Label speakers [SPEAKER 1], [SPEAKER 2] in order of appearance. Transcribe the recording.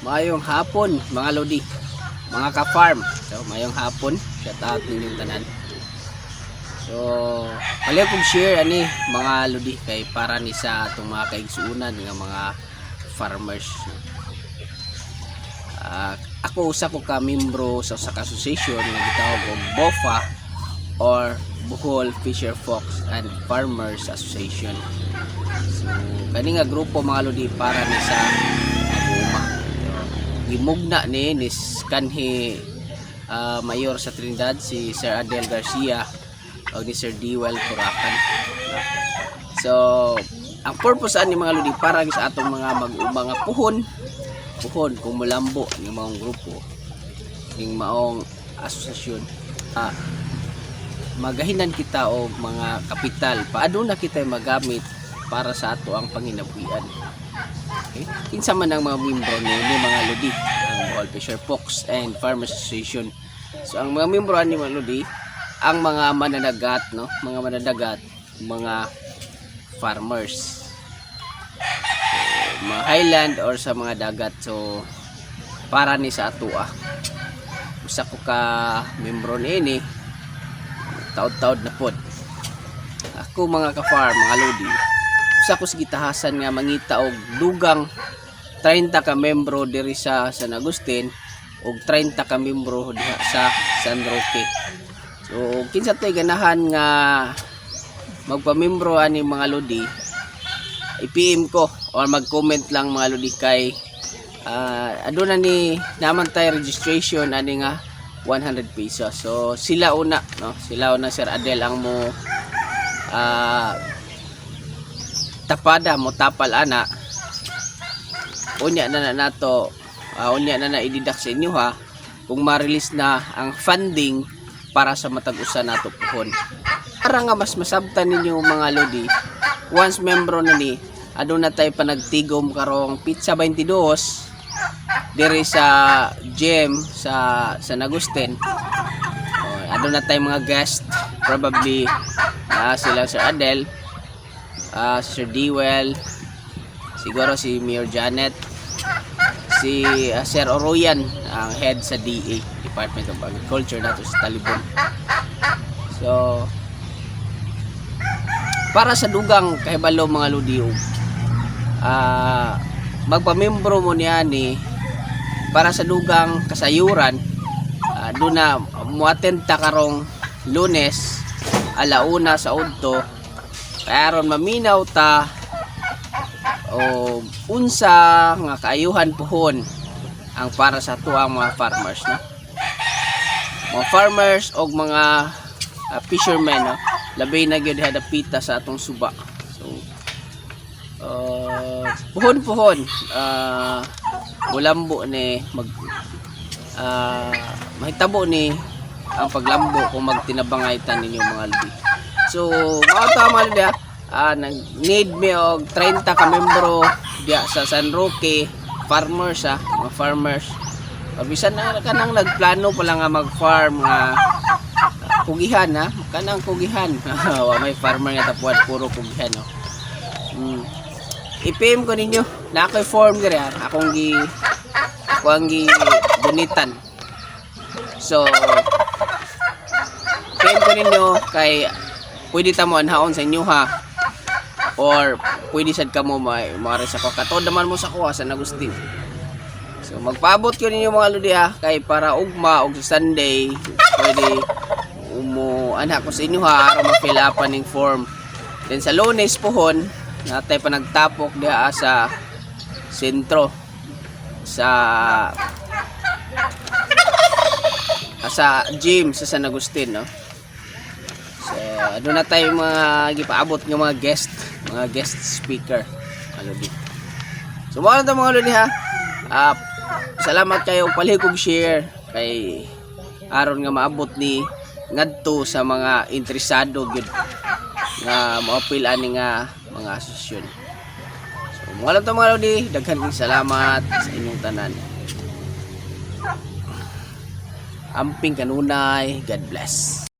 [SPEAKER 1] Mayong hapon, mga lodi, mga ka-farm. So, mayong hapon, shout out ninyong tanan. So, pala kong share ani mga lodi kay para ni sa atong mga kaigsuunan nga mga farmers. Ah, ako usa ko ka membro sa usa association nga gitawag og BOFA or Bohol Fisher Fox and Farmers Association. So, kani nga grupo mga lodi para ni sa. Gimugna ni ni kanhi ah, mayor sa Trinidad si Sir Adel Garcia o ni Sir Dewell Curacan. So, ang purpose ani mga lodi para sa atong mga mag mga puhon puhon kung mulambo ng mga grupo ng maong asosasyon ah, magahinan kita og mga kapital paano na kita magamit para sa ato ang panginabuhian okay? kinsa man mga membro ni, mga lodi ang Bohol Fisher Fox and Farmers Association. So ang mga membro ni mga lodi ang mga mananagat no? Mga mananagat mga farmers. Mga highland or sa mga dagat. So para ni sa ato ah. Usa ko ka membro ni taod-taod na pod. Ako mga ka-farm mga lodi usa ko nga mangita og dugang 30 ka membro diri sa San Agustin ug 30 ka membro diha sa San Roque. So kinsa tay ganahan nga magpamembro ani mga lodi i-PM ko or mag-comment lang mga lodi kay uh, aduna ni naman tayo registration ani nga 100 pesos. So sila una no? Sila una Sir Adel ang mo ah, tapada mo tapal ana. Unya na na nato ah, unya na na ididak sa inyo ha. Kung ma-release na ang funding para sa matag-usa nato pohon. Para nga mas masabtan ninyo mga lodi once membro na ni aduna tay panagtigom karong pizza 22 diri sa gym sa San Agustin oh, aduna tay mga guest. Probably ah, sila Sir Adel ah, Sir Dewell siguro si Mayor Janet si ah, Sir Oroyan ang head sa DA Department of Agriculture nato sa Talibon. So para sa dugang kahibalo mga ludiyo ah magpamembro mo niya ni para sa dugang kasayuran uh, doon na muattend ta karong lunes alauna sa udto aron maminaw ta o unsa nga kaayuhan pohon ang para sa tuang mga farmers no? Mga farmers og mga ah, fishermen no? Labay na gyud hadapita sa atong suba. So uh, puhon puhon uh, mulambo ni mag uh, mahitabo ni ang paglambo kung magtinabangay ta ninyo mga lubi so mga tama nila ah nag need me og 30 ka membro diya sa San Roque. Farmers ah mga farmers. Pabisan na kanang nagplano pa lang nga mag-farm nga ah, kugihan ha kanang kugihan. Wa may farmer nga tapuan puro kugihan no mm. i-PM ko ninyo. Na ako'y form diri ha akong gi ako gi dunitan. So PM ko ninyo kay pwede ta mo anhaon sa inyo ha? Or pwede sad ka mo may mare sa ko katod mo sa kuha sa Agustin So magpaabot ko ninyo mga lodi ha? Kay para ugma og Sunday pwede umo anak ko sa inyo ha? Aron up ning form. Then sa Lunes pohon natay pa nagtapok diha sa sentro. Sa sa gym sa San Agustin no. Adto na tayo mga gipaabot ng mga guest, mga guest speaker mga lodi. So mga to mga lodi ha. Ah, salamat kayo palikog share kay aron nga maabot ni ngadto sa mga interesado gyud nga maapil ani nga mga asosasyon. So mga lang to mga lodi, daghan kong salamat sa inyong tanan. Amping kanunay, God bless.